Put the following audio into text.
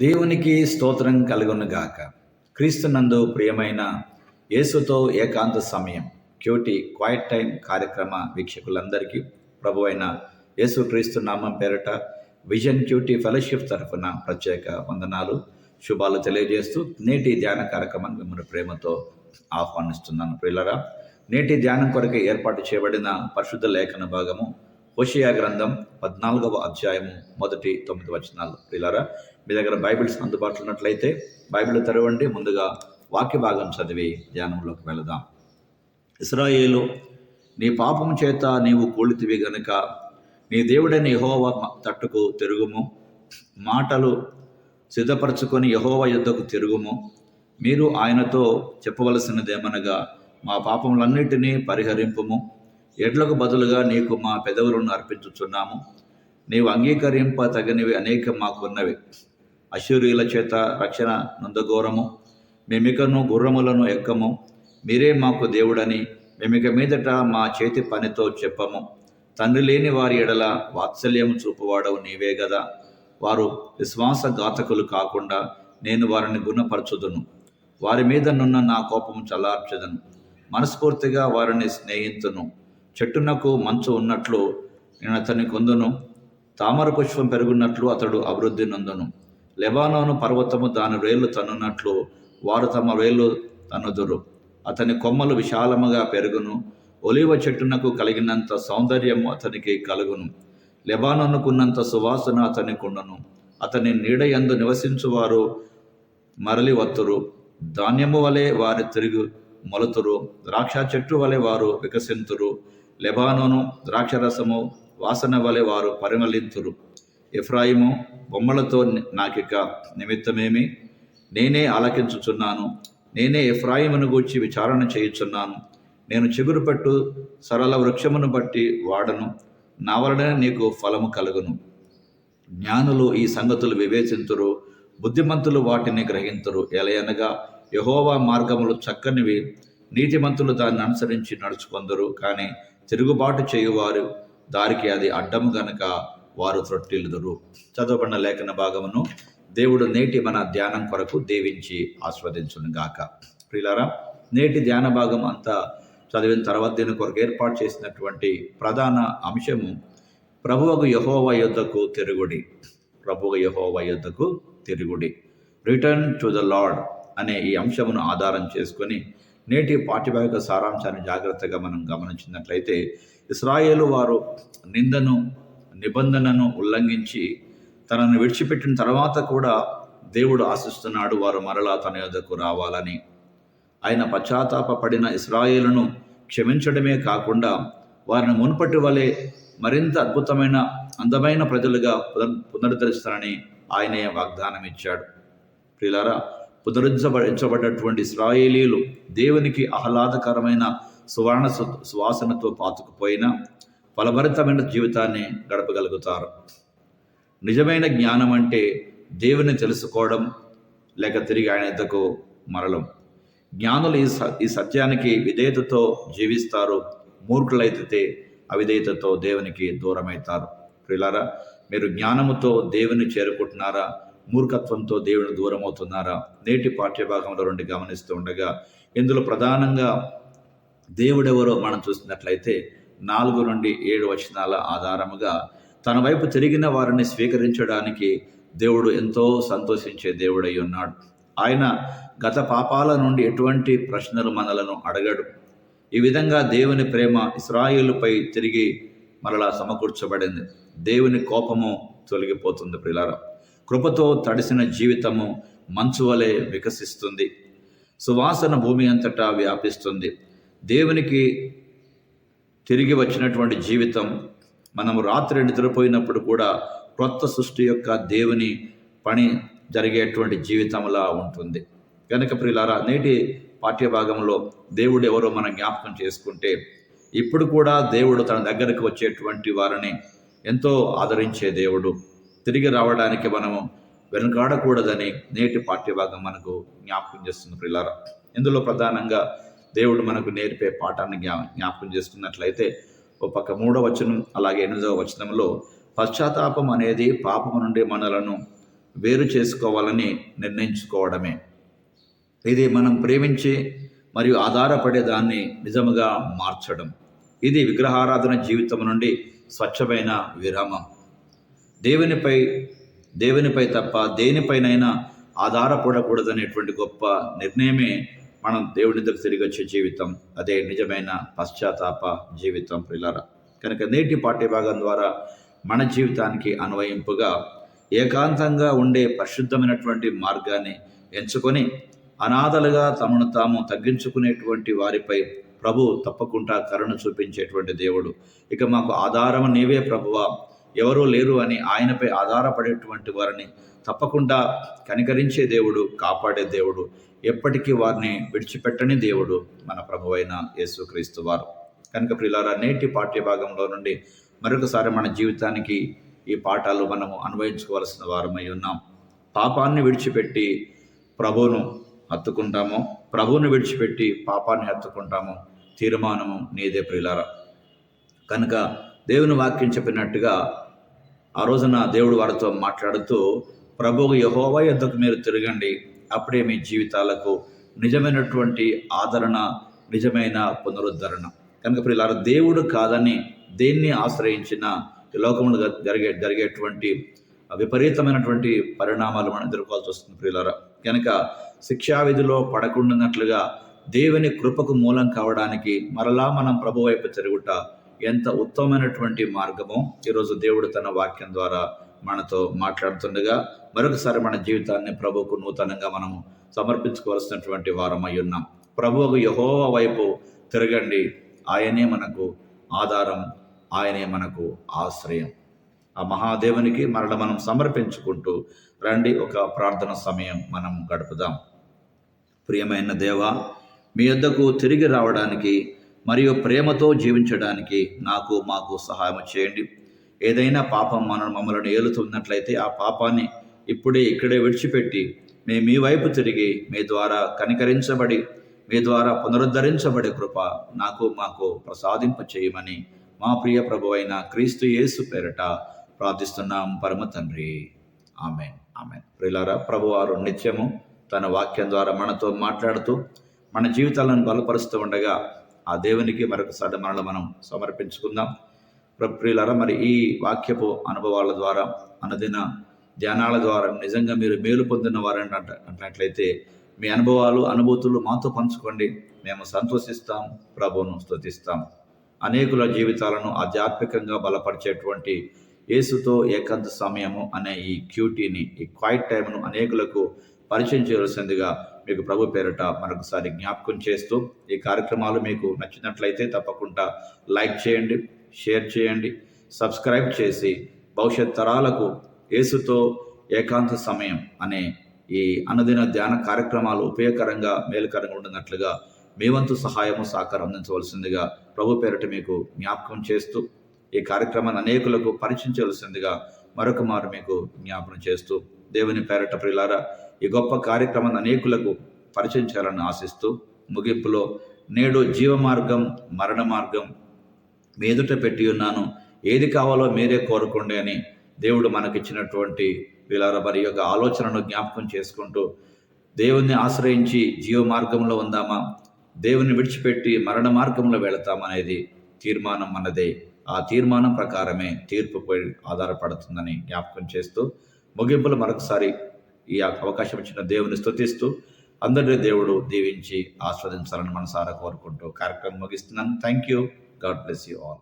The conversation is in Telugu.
దేవునికి స్తోత్రం కలుగునుగాక క్రీస్తునందు ప్రియమైన యేసుతో ఏకాంత సమయం క్యూటీ క్వైట్ టైం కార్యక్రమ వీక్షకులందరికీ ప్రభు అయిన యేసు క్రీస్తు నామం పేరట విజన్ క్యూటీ ఫెలోషిప్ తరఫున ప్రత్యేక వందనాలు శుభాలు తెలియజేస్తూ నేటి ధ్యాన కార్యక్రమాన్ని మిమ్మల్ని ప్రేమతో ఆహ్వానిస్తున్నాను ప్రియులరా. నేటి ధ్యానం కొరకు ఏర్పాటు చేయబడిన పరిశుద్ధ లేఖన భాగము హోషయా గ్రంథం పద్నాలుగవ అధ్యాయము మొదటి తొమ్మిది వచనాలు. ఇలారా మీ దగ్గర బైబిల్స్ అందుబాటులో ఉన్నట్లయితే బైబిల్ తెరవండి. ముందుగా వాక్య భాగం చదివి ధ్యానంలోకి వెళదాం. ఇస్రాయేలు నీ పాపము చేత నీవు కూలితివి గనుక నీ దేవుడైన యహోవ తట్టుకు తిరుగుము. మాటలు సిద్ధపరచుకొని యహోవ యుద్ధకు తిరుగుము. మీరు ఆయనతో చెప్పవలసినదేమనగా మా పాపములన్నిటినీ పరిహరింపుము. ఎడ్లకు బదులుగా నీకు మా పెదవులను అర్పించుచున్నాము. నీవు అంగీకరింప తగనివి అనేక మాకున్నవి. అశూరియుల చేత రక్షణ నందఘోరము మేమికను గుర్రములను ఎక్కము. మీరే మాకు దేవుడని మేమిక మీదట మా చేతి పనితో చెప్పము. తండ్రి లేని వారి ఎడల వాత్సల్యం చూపువాడవు నీవే గదా. వారు విశ్వాస ఘాతకులు కాకుండా నేను వారిని గుణపరచుదును. వారి మీద నున్న నా కోపం చల్లార్చదును. మనస్ఫూర్తిగా వారిని స్నేహితును. చెట్టునకు మంచు ఉన్నట్లు నేను అతని కొందును. తామర పుష్పం పెరుగున్నట్లు అతడు అభివృద్ధి నందును. లెబానోను పర్వతము దాని వేళ్ళు తన్నున్నట్లు వారు తమ వేళ్ళు తన్నుదురు అతని కొమ్మలు విశాలముగా పెరుగును. ఒలివ చెట్టునకు కలిగినంత సౌందర్యము అతనికి కలుగును. లెబానోనుకున్నంత సువాసన అతనికి ఉండును అతని నీడ ఎందు నివసించువారు మరలి వత్తురు. ధాన్యము వలె వారి తిరిగి మొలతురు. ద్రాక్ష చెట్టు వలె వారు వికసింతురు. లెబానోను ద్రాక్షరసము వాసన వలె వారు పరిమళింతురు. ఎఫ్రాయిము బొమ్మలతో నాకిక నిమిత్తమేమి? నేనే ఆలకించుచున్నాను. నేనే ఎఫ్రాయిమును గూర్చి విచారణ చేయుచున్నాను. నేను చిగురు పట్టు సరళ వృక్షమును బట్టి వాడను. నా వలన నీకు ఫలము కలుగును. జ్ఞానులు ఈ సంగతులు వివేచింతురు. బుద్ధిమంతులు వాటిని గ్రహింతురు. ఎలయనగా యహోవా మార్గములు చక్కనివి. నీతిమంతులు దాన్ని అనుసరించి నడుచుకొందరు. కానీ తిరుగుబాటు చేయువారు. దారికి అది అడ్డము గనక వారు త్రొట్టిల్లుదురు. చదవబడిన లేఖన భాగమును దేవుడు నేటి మన ధ్యానం కొరకు దీవించి ఆస్వాదించును గాక ప్రియులారా నేటి ధ్యాన భాగం అంతా చదివిన తర్వాత దీని కొరకు ఏర్పాటు చేసినటువంటి ప్రధాన అంశము ప్రభువకు యహోవ యుద్ధకు తిరుగుడి. ప్రభువు యహోవ యుద్ధకు తిరుగుడి. రిటర్న్ టు ద లార్డ్ అనే ఈ అంశమును ఆధారం చేసుకొని నేటి పాఠ్యభాగ సారాంశాన్ని జాగ్రత్తగా మనం గమనించినట్లయితే ఇస్రాయేలు వారు నిందను నిబంధనను ఉల్లంఘించి తనను విడిచిపెట్టిన తర్వాత కూడా దేవుడు ఆశిస్తున్నాడు వారు మరలా తన యొద్దకు రావాలని. ఆయన పశ్చాత్తాపడిన ఇస్రాయేలును క్షమించడమే కాకుండా వారిని మునుపటి వలె మరింత అద్భుతమైన అందమైన ప్రజలుగా పునర్ పునరుద్ధరిస్తానని ఆయనే వాగ్దానం ఇచ్చాడు ప్రియులారా పునరుద్ధరించబడినటువంటి ఇస్రాయేలీలు దేవునికి ఆహ్లాదకరమైన సువర్ణ సు- సువాసనతో పాతుకుపోయిన ఫలభరితమైన జీవితాన్ని గడపగలుగుతారు. నిజమైన జ్ఞానం అంటే దేవుని తెలుసుకోవడం లేక తిరిగి ఆయన ఎద్దకు మరలం. జ్ఞానులు ఈ ఈ సత్యానికి విధేయతతో జీవిస్తారు మూర్ఖులైతే అవిధేయతతో దేవునికి దూరమవుతారు. ప్రిలారా మీరు జ్ఞానముతో దేవుని చేరుకుంటున్నారా? మూర్ఖత్వంతో దేవుని దూరం అవుతున్నారా నేటి పాఠ్యభాగంలో రెండు గమనిస్తూ ఉండగా ఇందులో ప్రధానంగా దేవుడెవరో మనం చూసినట్లయితే నాలుగు నుండి ఏడు వచనాల ఆధారముగా తన వైపు తిరిగిన వారిని స్వీకరించడానికి దేవుడు ఎంతో సంతోషించే దేవుడై ఉన్నాడు. ఆయన గత పాపాల నుండి ఎటువంటి ప్రశ్నలు మనలను అడగడు. ఈ విధంగా దేవుని ప్రేమ ఇస్రాయేలుపై తిరిగి మరలా సమకూర్చబడింది. దేవుని కోపము తొలగిపోతుంది ప్రిలారా కృపతో తడిసిన జీవితము మంచు వలె వికసిస్తుంది. సువాసన భూమి అంతటా వ్యాపిస్తుంది. దేవునికి తిరిగి వచ్చినటువంటి జీవితం మనం రాత్రి నిద్రపోయినప్పుడు కూడా క్రొత్త సృష్టి యొక్క దేవుని పని జరిగేటువంటి జీవితంలా ఉంటుంది. కనుక ప్రియులారా నేటి పాఠ్యభాగంలో దేవుడు ఎవరో మనం జ్ఞాపకం చేసుకుంటే ఇప్పుడు కూడా దేవుడు తన దగ్గరకు వచ్చేటువంటి వారిని ఎంతో ఆదరించే దేవుడు. తిరిగి రావడానికి మనము వెనుకాడకూడదని నేటి పాఠ్యభాగం మనకు జ్ఞాపకం చేస్తుంది ప్రియులారా ఇందులో ప్రధానంగా దేవుడు మనకు నేర్పే పాఠాన్ని జ్ఞా జ్ఞాపకం చేసుకున్నట్లయితే ఓ పక్క మూడవ వచనం అలాగే ఎనిమిదవ వచనంలో పశ్చాత్తాపం అనేది పాపము నుండి మనలను వేరు చేసుకోవాలని నిర్ణయించుకోవడమే. ఇది మనం ప్రేమించే మరియు ఆధారపడే దాన్ని నిజముగా మార్చడం. ఇది విగ్రహారాధన జీవితం నుండి స్వచ్ఛమైన విరామం. దేవునిపై దేవునిపై తప్ప దేనిపైనైనా ఆధారపడకూడదనేటువంటి గొప్ప నిర్ణయమే మనం దేవుని దగ్గర తిరిగి వచ్చే జీవితం. అదే నిజమైన పశ్చాత్తాప జీవితం పిల్లరా కనుక నేటి పాఠ్య భాగం ద్వారా మన జీవితానికి అన్వయింపుగా ఏకాంతంగా ఉండే పరిశుద్ధమైనటువంటి మార్గాన్ని ఎంచుకొని అనాథలుగా తమను తాము తగ్గించుకునేటువంటి వారిపై ప్రభు తప్పకుండా కరుణ చూపించేటువంటి దేవుడు. ఇక మాకు ఆధారం నీవే ప్రభువా. ఎవరూ లేరు అని ఆయనపై ఆధారపడేటువంటి వారిని తప్పకుండా కనికరించే దేవుడు కాపాడే దేవుడు ఎప్పటికీ వారిని విడిచిపెట్టని దేవుడు మన ప్రభు అయిన యేసుక్రీస్తు వారు. కనుక ప్రిలారా నేటి పాఠ్య భాగంలో నుండి మరొకసారి మన జీవితానికి ఈ పాఠాలు మనము అనుభవించుకోవాల్సిన వారమై ఉన్నాం. పాపాన్ని విడిచిపెట్టి ప్రభువును హత్తుకుంటాము. ప్రభువును విడిచిపెట్టి పాపాన్ని హత్తుకుంటాము. తీర్మానము నీదే ప్రిలారా కనుక దేవుని వాక్యం చెప్పినట్టుగా ఆ రోజున దేవుడు వారితో మాట్లాడుతూ ప్రభువు యహోవా ఎద్దకు మీరు తిరగండి. అప్పుడే మీ జీవితాలకు నిజమైనటువంటి ఆదరణ నిజమైన పునరుద్ధరణ. కనుక ప్రియులారా దేవుడు కాదని దేన్ని ఆశ్రయించిన లోకంలో జరిగే జరిగేటువంటి విపరీతమైనటువంటి పరిణామాలు మనం ఎదుర్కోవాల్సి వస్తుంది ప్రియులారా. కనుక శిక్షావిధిలో పడకుండానట్లుగా దేవుని కృపకు మూలం కావడానికి మరలా మనం ప్రభు వైపు తిరుగుట ఎంత ఉత్తమమైనటువంటి మార్గమో ఈరోజు దేవుడు తన వాక్యం ద్వారా మనతో మాట్లాడుతుండగా మరొకసారి మన జీవితాన్ని ప్రభుకు నూతనంగా మనము సమర్పించుకోవాల్సినటువంటి వారమై ఉన్నాం. ప్రభువుకు యహోవ వైపు తిరగండి. ఆయనే మనకు ఆధారం ఆయనే మనకు ఆశ్రయం. ఆ మహాదేవునికి మరల మనం సమర్పించుకుంటూ రండి ఒక ప్రార్థన సమయం మనం గడుపుదాం. ప్రియమైన దేవ మీ యొద్దకు తిరిగి రావడానికి మరియు ప్రేమతో జీవించడానికి నాకు మాకు సహాయం చేయండి. ఏదైనా పాపం మన మమ్మల్ని ఏలుతున్నట్లయితే ఆ పాపాన్ని ఇప్పుడే ఇక్కడే విడిచిపెట్టి మేము మీ వైపు తిరిగి మీ ద్వారా కనికరించబడి మీ ద్వారా పునరుద్ధరించబడే కృప నాకు మాకు ప్రసాదింప చేయమని మా ప్రియ ప్రభు అయిన క్రీస్తు యేసు పేరట ప్రార్థిస్తున్నాం. పరమ తండ్రి. ఆమెన్. ఆమెన్. ప్రిలారా ప్రభువారు నిత్యము తన వాక్యం ద్వారా మనతో మాట్లాడుతూ మన జీవితాలను బలపరుస్తూ ఉండగా ఆ దేవునికి మరొకసారి మనల్ని మనం సమర్పించుకుందాం. ప్రియులారా మరి ఈ వాక్యపు అనుభవాల ద్వారా అనుదిన ధ్యానాల ద్వారా నిజంగా మీరు మేలు పొందిన వారని అంట అంటున్నట్లయితే మీ అనుభవాలు అనుభూతులు మాతో పంచుకోండి. మేము సంతోషిస్తాం ప్రభువును స్థుతిస్తాం అనేకుల జీవితాలను ఆధ్యాత్మికంగా బలపరిచేటువంటి యేసుతో ఏకాంత సమయము అనే ఈ క్యూటీని ఈ క్వైట్ టైంను అనేకులకు పరిచయం చేయవలసిందిగా మీకు ప్రభు పేరిట మరొకసారి జ్ఞాపకం చేస్తూ ఈ కార్యక్రమాలు మీకు నచ్చినట్లయితే తప్పకుండా లైక్ చేయండి షేర్ చేయండి సబ్స్క్రైబ్ చేసి భవిష్యత్ తరాలకు యేసుతో ఏకాంత సమయం అనే ఈ అనుదిన ధ్యాన కార్యక్రమాలు ఉపయోగకరంగా మేలుకరంగా ఉండినట్లుగా మీ వంతు సహాయము సహకారం అందించవలసిందిగా ప్రభు పేరిట మీకు జ్ఞాపకం చేస్తూ ఈ కార్యక్రమాన్ని అనేకులకు పరిచయించవలసిందిగా మరొక మారు మీకు జ్ఞాపకం చేస్తూ దేవుని పేరట ప్రిలారా ఈ గొప్ప కార్యక్రమాన్ని అనేకులకు పరిచయం చేయాలని ఆశిస్తూ ముగింపులో నేడు జీవ మార్గం మరణ మార్గం మీదుట పెట్టి ఉన్నాను. ఏది కావాలో మీరే కోరుకోండి అని దేవుడు మనకిచ్చినటువంటి వీళ్ళ మరి యొక్క ఆలోచనను జ్ఞాపకం చేసుకుంటూ దేవుణ్ణి ఆశ్రయించి జీవ మార్గంలో ఉందామా? దేవుని విడిచిపెట్టి మరణ మార్గంలో వెళతామనేది తీర్మానం మనదే ఆ తీర్మానం ప్రకారమే తీర్పుపై ఆధారపడుతుందని జ్ఞాపకం చేస్తూ ముగింపులు మరొకసారి ఈ అవకాశం ఇచ్చిన దేవుని స్తుతిస్తూ అందరి దేవుడు దీవించి ఆస్వాదించాలని మనసారా కోరుకుంటూ కార్యక్రమం ముగిస్తున్నాను. Thank you God bless you all